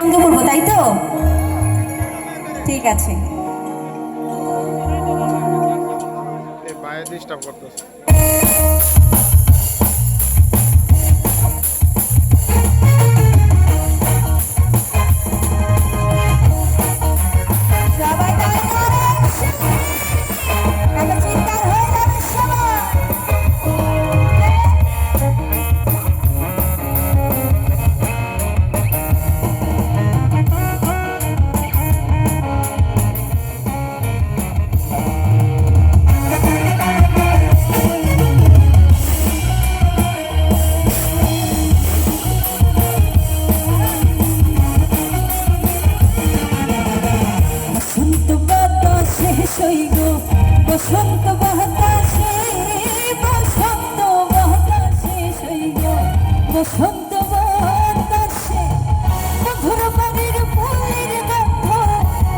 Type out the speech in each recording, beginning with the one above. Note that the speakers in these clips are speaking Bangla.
আনন্দ করব তাই তো? ঠিক আছে। পায়ে ডিস্টার্ব করতেছে। সৈগ বসন্ত বাতাসে বসন্ত বাতাসে সৈগ বসন্ত বাতাসে। মধুর বাড়ির ফুলের গন্ধ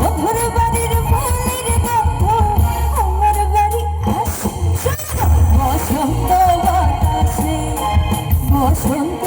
মধুর বাড়ির ফুলের গন্ধ, আমার বাড়ি আসে বসন্ত বাতাসে, বসন্ত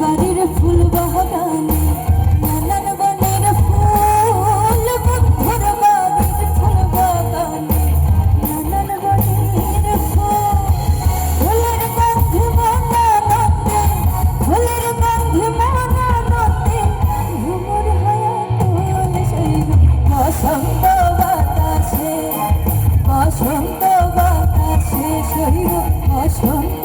বাড়ির ফুল বাগানে নানান বনের ফুল বন্ধুর বাড়ির ফুল বাগানে নানান বনের ফুল। ফুলের গন্ধে মনানন্দে ফুলের গন্ধে মনানন্দে ঘুমুর হায়াতুল শৈব বসন্ত বাতাসে বসন্ত বাতাসে শৈব বসন্ত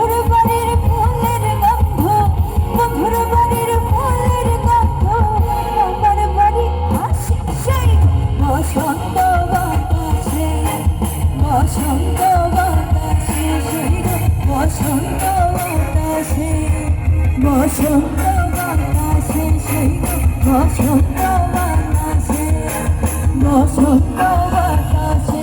বসন্ত বসন্ত বাতাসে বসন্ত